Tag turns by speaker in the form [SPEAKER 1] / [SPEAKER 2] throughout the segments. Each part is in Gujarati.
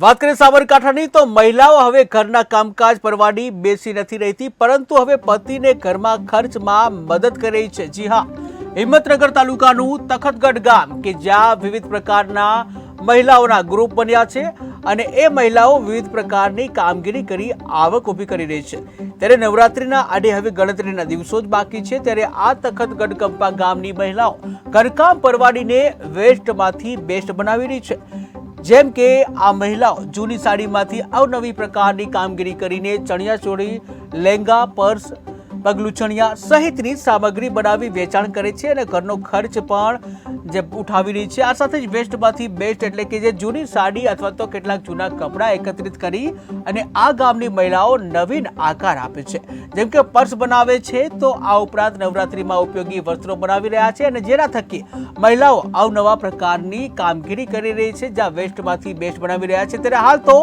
[SPEAKER 1] વાત કરીએ સાબરકાંઠાની, તો મહિલાઓ હવે ઘરના કામકાજ પરવાડી બેસી નથી રહેતી, પરંતુ હવે પતિને ઘરમાં ખર્ચમાં મદદ કરે છે. જી હા, હિંમતનગર તાલુકાનું તખતગઢ ગામ, કે જ્યાં વિવિધ પ્રકારના મહિલાઓના ગ્રુપ બન્યા છે અને એ મહિલાઓ વિવિધ પ્રકારની કામગીરી કરી આવક ઊભી કરી રહી છે. ત્યારે નવરાત્રિના આડે હવે ગણતરીના દિવસો જ બાકી છે, ત્યારે આ તખતગઢ કંપા ગામની મહિલાઓ ઘરકામ પરવાડીને વેસ્ટમાંથી બેસ્ટ બનાવી રહી છે. જેમ કે આ મહિલાઓ જૂની સાડીમાંથી અવનવી પ્રકારની કામગીરી કરીને ચણિયાચોળી લેંગા પર્સ પગલુંછણિયા સહિતની સામગ્રી બનાવી વેચાણ કરે છે અને ઘરનો ખર્ચ પણ જે ઉઠાવી રહી છે. આ સાથે જ વેસ્ટમાંથી બેસ્ટ એટલે કે જે જૂની સાડી અથવા તો કેટલાક જૂના કપડાં એકત્રિત કરી અને આ ગામની મહિલાઓ નવીન આકાર આપે છે. જેમ કે પર્સ બનાવે છે તો આ ઉપરાંત નવરાત્રિમાં ઉપયોગી વસ્ત્રો બનાવી રહ્યા છે અને જેના થકી મહિલાઓ અવનવા પ્રકારની કામગીરી કરી રહી છે. જ્યાં વેસ્ટમાંથી બેસ્ટ બનાવી રહ્યા છે. ત્યારે હાલ તો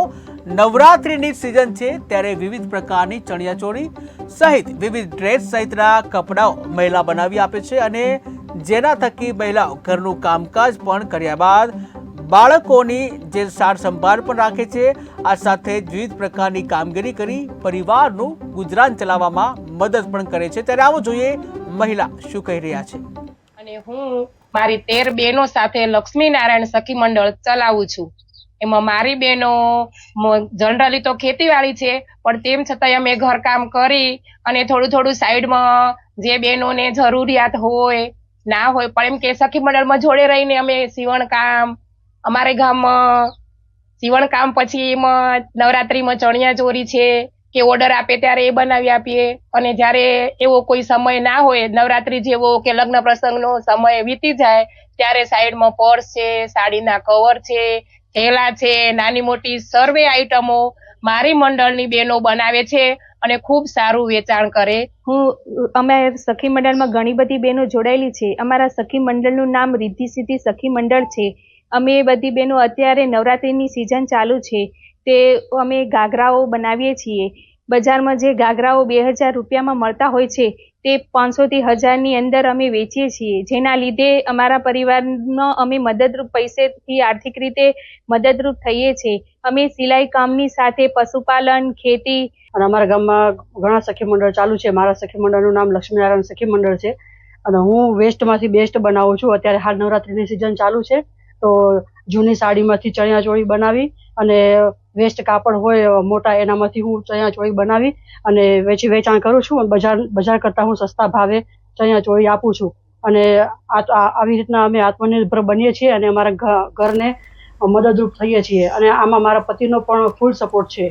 [SPEAKER 1] નવરાત્રિની સિઝન છે ત્યારે વિવિધ પ્રકારની ચણિયાચોળી સહિત વિવિધ ડ્રેસ સહિતના કપડાઓ મહિલા બનાવી આપે છે અને જેના થકી મહિલાઓ ઘરનું કામકાજ પણ કર્યા બાદ બાળકોની જે સાર સંભાળ પણ રાખે છે, આ સાથે વિવિધ પ્રકારની કામગીરી કરી પરિવારનું ગુજરાન ચલાવવામાં મદદ પણ કરે છે. ત્યારે આવો જોઈએ મહિલા શું કહી રહ્યા છે.
[SPEAKER 2] અને હું મારી તેર બહેનો સાથે લક્ષ્મી નારાયણ સખી મંડળ ચલાવું છું. એમાં મારી બહેનો જનરલી તો ખેતીવાડી છે, પણ તેમ છતાંય અમે ઘરકામ કરી અને થોડું થોડું સાઈડમાં જે બહેનોને જરૂરિયાત હોય, ના હોય, પણ એમ કે સખી મંડળમાં જોડે રહીને અમે સીવણકામ અમારે ગામમાં સીવણકામ પછી એમાં નવરાત્રીમાં ચણિયા ચોરી છે, કે ઓર્ડર આપે ત્યારે એ બનાવી આપીએ, અને જ્યારે એવો કોઈ સમય ના હોય, નવરાત્રી જેવો કે લગ્ન પ્રસંગનો સમય વીતી જાય, ત્યારે સાઈડમાં પર્સ છે, સાડીના કવર છે થેલા છે, નાની મોટી સર્વે આઈટમો મારી મંડળની બહેનો બનાવે છે અને ખૂબ સારું વેચાણ કરે.
[SPEAKER 3] હું, અમે સખી મંડળમાં ઘણી બધી બહેનો જોડાયેલી છે. અમારા સખી મંડળનું નામ રિદ્ધિ સિદ્ધિ સખી મંડળ છે. અમે એ બધી બહેનો અત્યારે નવરાત્રિની સિઝન ચાલુ છે. તે અમે ઘાઘરાઓ બનાવીએ છીએ. બજારમાં જે ગાગરાઓ બે હજાર રૂપિયામાં મળતા હોય છે, તે પાંચસોથી હજારની અંદર અમે વેચીએ છીએ. જેના લીધે અમારા પરિવારનો અમે મદદરૂપ પૈસેથી આર્થિક રીતે મદદરૂપ થઈએ છીએ. અમે સિલાઈ કામની સાથે પશુપાલન, ખેતી
[SPEAKER 4] અને અમારા ગામમાં ઘણા સખી મંડળ ચાલુ છે. મારા સખી મંડળનું નામ લક્ષ્મીનારાયણ સખી મંડળ છે. અને હું વેસ્ટમાંથી બેસ્ટ બનાવું છું. અત્યારે હાલ નવરાત્રિની સિઝન ચાલુ છે. તો જૂની સાડીમાંથી ચણિયાચોળી બનાવી અને વેસ્ટ કાપડ હોય મોટા એનામાંથી હું ચણિયાચોળી બનાવી અને વેચી વેચાણ કરું છું અને બજાર બજાર કરતાં હું સસ્તા ભાવે ચણિયાચોળી આપું છું. અને આવી રીતના અમે આત્મનિર્ભર બનીએ છીએ અને અમારા ઘરને મદદરૂપ થઈએ છીએ. અને આમાં મારા પતિનો પણ ફૂલ સપોર્ટ છે.